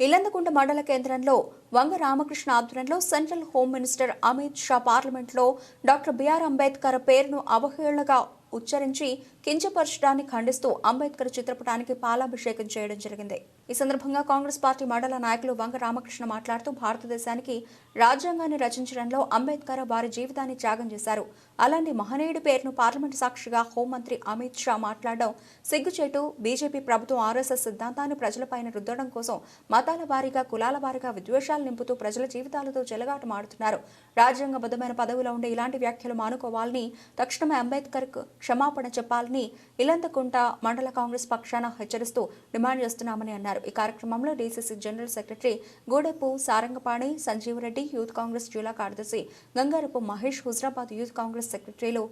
ఇల్లందకుంట మండల కేంద్రంలో వంగ రామకృష్ణ ఆధ్వర్యంలో central home minister Amit Shah పార్లమెంట్లో డాక్టర్ బిఆర్ అంబేద్కర్ పేరును అవహేళనగా ఉచ్చరించి కించపరచడాన్ని ఖండిస్తూ అంబేద్కర్ చిత్రపటానికి పాలాభిషేకం చేయడం జరిగింది. ఈ సందర్భంగా కాంగ్రెస్ పార్టీ మండల నాయకులు వంగ రామకృష్ణ మాట్లాడుతూ భారతదేశానికి రాజ్యాంగాన్ని రచించడంలో అంబేద్కర్ వారి జీవితాన్ని త్యాగం చేశారు. అలాంటి మహనీయుడి పేరును పార్లమెంటు సాక్షిగా హోంమంత్రి అమిత్ షా మాట్లాడడం సిగ్గుచేటు బీజేపీ ప్రభుత్వం ఆర్ఎస్ఎస్ సిద్ధాంతాన్ని ప్రజలపైన రుద్దడం కోసం మతాల వారీగా కులాల వారీగా విద్వేషాలు నింపుతూ ప్రజల జీవితాలతో చెలగాటమాడుతున్నారు. రాజ్యాంగబద్ధమైన పదవిలో ఉండే ఇలాంటి వ్యాఖ్యలు మానుకోవాలని తక్షణమే అంబేద్కర్ క్షమాపణ చెప్పాలని ఇలంతకుంట మండల కాంగ్రెస్ పక్షాన హెచ్చరిస్తూ డిమాండ్ చేస్తున్నామని అన్నారు. ఈ కార్యక్రమంలో DCC general secretary Gudeppu Sarangapani Sanjeevareddy youth Congress జిల్లా కార్యదర్శి గంగారపు మహేష్ హుజరాబాద్ యూత్ కాంగ్రెస్ సెక్రటరీలు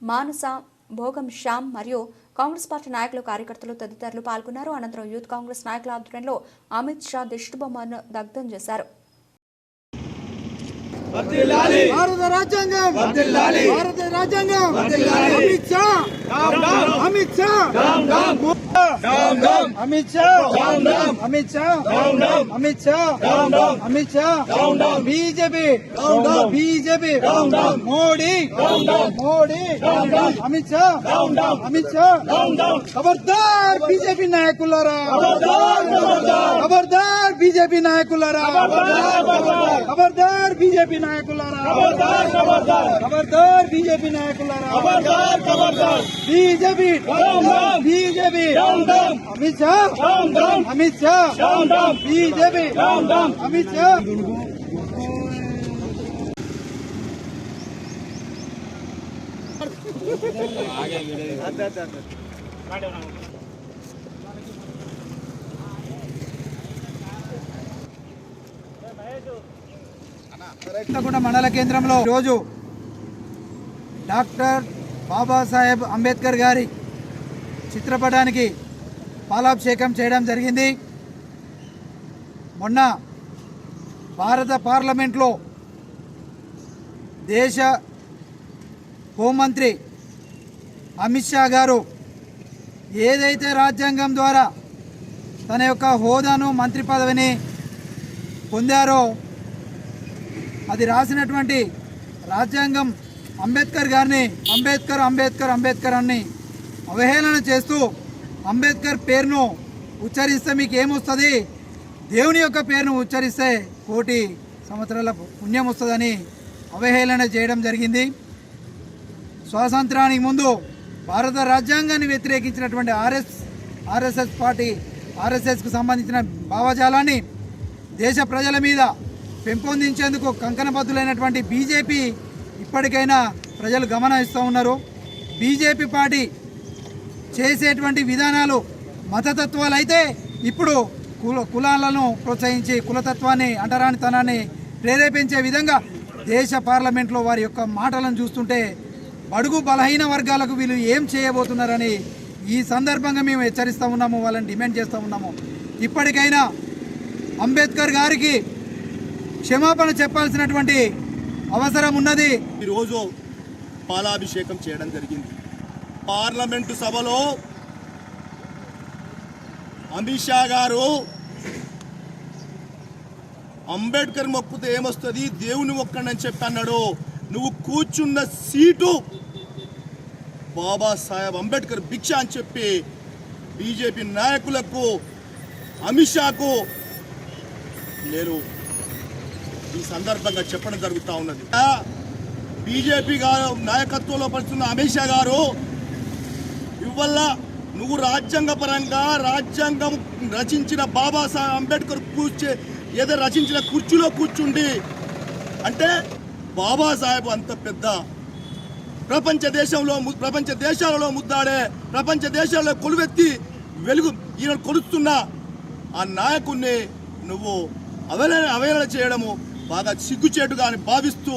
మానస భోగం శ్యామ్ మరియు కాంగ్రెస్ పార్టీ నాయకులు కార్యకర్తలు తదితరులు పాల్గొన్నారు. అనంతరం యూత్ కాంగ్రెస్ నాయకుల ఆధ్వర్యంలో అమిత్ షా దిష్టిబొమ్మను దగ్ధం చేశారు. భారత రాజ్యాంగం భారత రాజ్యాంగం అమిత్ షా అమిత్ షా అమిత్ షా అమిత్ షా అమిత్ షా అమిత్ షా బీజేపీ బీజేపీ మోడీ మోడీ అమిత్ షా అమిత్ షా ఖబర్దార్ బీజేపీ నాయకులారా ఖబర్దార్ బీజేపీ నాయకులారా ఖబర్దార్ బీజేపీ నాయకులారా ఖబర్దార్ బీజేపీ నాయకులారా BJP BJP Amit Shah Amit Shah BJP Amit Shah Raktakunta మండల కేంద్రంలో రోజు డాక్టర్ బాబాసాహెబ్ అంబేద్కర్ గారి చిత్రపటానికి పాలాభిషేకం చేయడం జరిగింది. మొన్న భారత పార్లమెంట్లో దేశ హోంమంత్రి అమిత్ షా గారు ఏదైతే రాజ్యాంగం ద్వారా తన యొక్క హోదాను మంత్రి పదవిని పొందారో అది రాసినటువంటి రాజ్యాంగం అంబేద్కర్ గారిని అంబేద్కర్ అంబేద్కర్ అంబేద్కర్ అని అవహేళన చేస్తూ అంబేద్కర్ పేరును ఉచ్చరిస్తే మీకు ఏమొస్తుంది? దేవుని యొక్క పేరును ఉచ్చరిస్తే కోటి సంవత్సరాల పుణ్యం వస్తుందని అవహేళన చేయడం జరిగింది. స్వాతంత్రానికి ముందు భారత రాజ్యాంగాన్ని వ్యతిరేకించినటువంటి ఆర్ఎస్ ఆర్ఎస్ఎస్ పార్టీ ఆర్ఎస్ఎస్కు సంబంధించిన భావజాలాన్ని దేశ ప్రజల మీద పెంపొందించేందుకు కంకణబద్ధులైనటువంటి బీజేపీ ఇప్పటికైనా ప్రజలు గమనిస్తూ ఉన్నారు. బీజేపీ పార్టీ చేసేటువంటి విధానాలు మతతత్వాలు అయితే ఇప్పుడు కుల కులాలను ప్రోత్సహించి కులతత్వాన్ని అంటరానితనాన్ని ప్రేరేపించే విధంగా దేశ పార్లమెంట్లో వారి యొక్క మాటలను చూస్తుంటే బడుగు బలహీన వర్గాలకు వీళ్ళు ఏం చేయబోతున్నారని ఈ సందర్భంగా మేము హెచ్చరిస్తూ ఉన్నాము వాళ్ళని డిమాండ్ చేస్తూ ఉన్నాము. ఇప్పటికైనా అంబేద్కర్ గారికి క్షమాపణ చెప్పాల్సినటువంటి అవసరం ఉన్నది. ఈరోజు పాలాభిషేకం చేయడం జరిగింది. పార్లమెంటు సభలో అమిత్ షా గారు అంబేద్కర్ మొక్కుతే ఏమొస్తుంది? దేవుని మొక్కండి అని చెప్పి అన్నాడు. నువ్వు కూర్చున్న సీటు బాబాసాహెబ్ అంబేద్కర్ భిక్ష అని చెప్పి బీజేపీ నాయకులకు అమిత్ షాకు నేను ఈ సందర్భంగా చెప్పడం జరుగుతూ ఉన్నది. బీజేపీ గారు నాయకత్వంలో పడుతున్న అమిత్ షా గారు ఇవల్ల నువ్వు రాజ్యాంగ పరంగా రాజ్యాంగం రచించిన బాబాసాహెబ్ అంబేద్కర్ కూర్చే ఏదో రచించిన కుర్చీలో కూర్చుండి. అంటే బాబాసాహెబ్ అంత పెద్ద ప్రపంచ దేశంలో ప్రపంచ దేశాలలో ముద్దాడే ప్రపంచ దేశాల్లో కొలువెత్తి వెలుగు ఈయన కొలుస్తున్న ఆ నాయకుణ్ణి నువ్వు అవహేళన అవహేళన చేయడము బాగా సిగ్గుచేటుగా అని భావిస్తూ